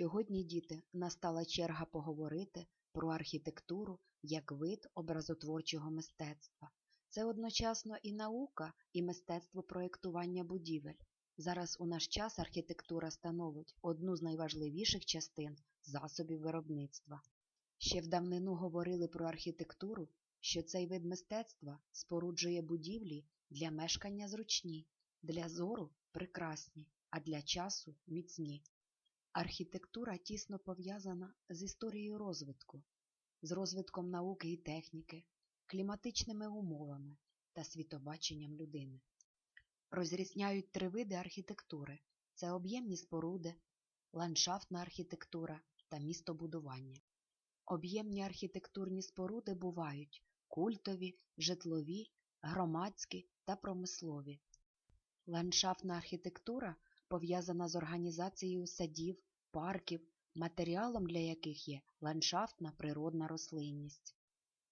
Сьогодні, діти, настала черга поговорити про архітектуру як вид образотворчого мистецтва. Це одночасно і наука, і мистецтво проєктування будівель. Зараз у наш час архітектура становить одну з найважливіших частин засобів виробництва. Ще в давнину говорили про архітектуру, що цей вид мистецтва споруджує будівлі для мешкання зручні, для зору прекрасні, а для часу міцні. Архітектура тісно пов'язана з історією розвитку, з розвитком науки і техніки, кліматичними умовами та світобаченням людини. Розрізняють три види архітектури це об'ємні споруди, ландшафтна архітектура та містобудування. Об'ємні архітектурні споруди бувають культові, житлові, громадські та промислові. Ландшафтна архітектура пов'язана з організацією садів, парків, матеріалом для яких є ландшафтна природна рослинність.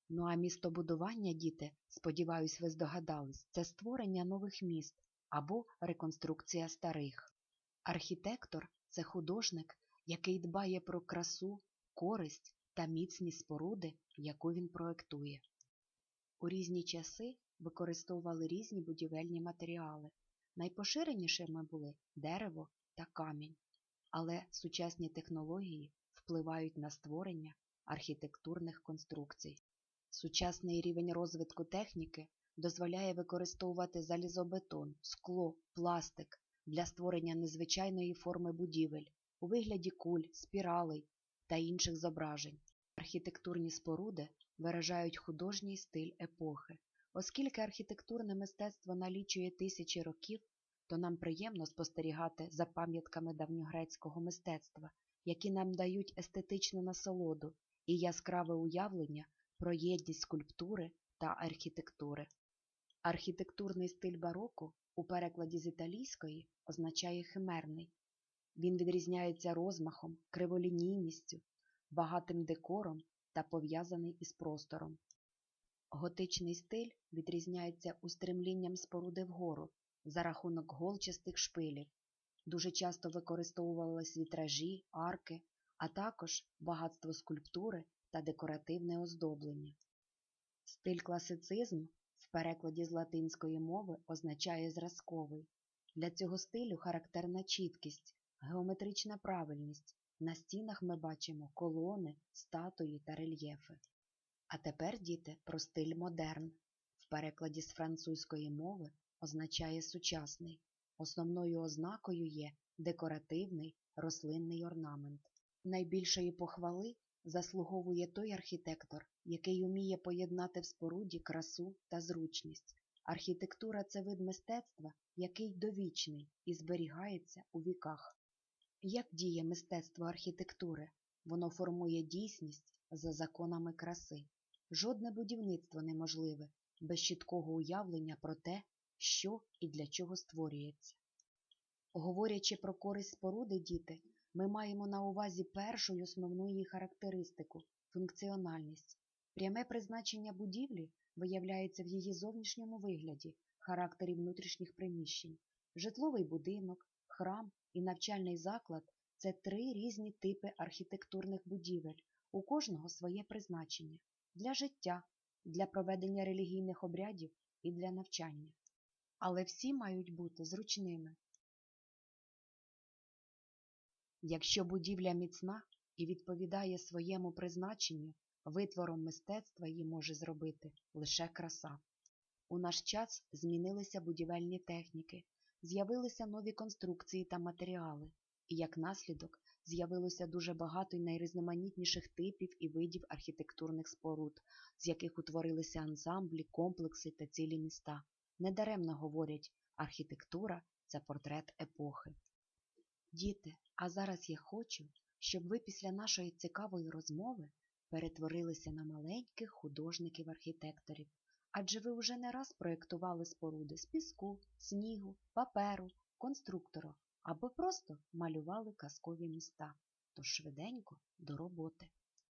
Ну а містобудування, діти, сподіваюсь, ви здогадались, це створення нових міст або реконструкція старих. Архітектор це художник, який дбає про красу, користь та міцність споруди, яку він проектує. У різні часи використовували різні будівельні матеріали. Найпоширенішими були дерево та камінь, але сучасні технології впливають на створення архітектурних конструкцій. Сучасний рівень розвитку техніки дозволяє використовувати залізобетон, скло, пластик для створення незвичайної форми будівель у вигляді куль, спіралей та інших зображень. Архітектурні споруди виражають художній стиль епохи. Оскільки архітектурне мистецтво налічує тисячі років, то нам приємно спостерігати за пам'ятками давньогрецького мистецтва, які нам дають естетичну насолоду і яскраве уявлення про єдність скульптури та архітектури. Архітектурний стиль бароко у перекладі з італійської означає химерний. Він відрізняється розмахом, криволінійністю, багатим декором та пов'язаний із простором. Готичний стиль відрізняється устремлінням споруди вгору за рахунок голчастих шпилів. Дуже часто використовувались вітражі, арки, а також багатство скульптури та декоративне оздоблення. Стиль класицизм в перекладі з латинської мови означає зразковий. Для цього стилю характерна чіткість, геометрична правильність. На стінах ми бачимо колони, статуї та рельєфи. А тепер, діти, про стиль модерн. В перекладі з французької мови означає сучасний. Основною ознакою є декоративний рослинний орнамент. Найбільшої похвали заслуговує той архітектор, який уміє поєднати в споруді красу та зручність. Архітектура це вид мистецтва, який довічний і зберігається у віках. Як діє мистецтво архітектури? Воно формує дійсність за законами краси. Жодне будівництво неможливе без чіткого уявлення про те, що і для чого створюється. Говорячи про користь споруди, діти, ми маємо на увазі першу й основну її характеристику функціональність. Пряме призначення будівлі виявляється в її зовнішньому вигляді, характері внутрішніх приміщень. Житловий будинок, храм і навчальний заклад це три різні типи архітектурних будівель, у кожного своє призначення для життя, для проведення релігійних обрядів і для навчання. Але всі мають бути зручними. Якщо будівля міцна і відповідає своєму призначенню, витвором мистецтва її може зробити лише краса. У наш час змінилися будівельні техніки, з'явилися нові конструкції та матеріали, і як наслідок з'явилося дуже багато й найрізноманітніших типів і видів архітектурних споруд, з яких утворилися ансамблі, комплекси та цілі міста. Недаремно говорять, архітектура це портрет епохи. Діти, а зараз я хочу, щоб ви після нашої цікавої розмови перетворилися на маленьких художників-архітекторів, адже ви вже не раз проєктували споруди з піску, снігу, паперу, конструктору або просто малювали казкові міста. Тож швиденько до роботи.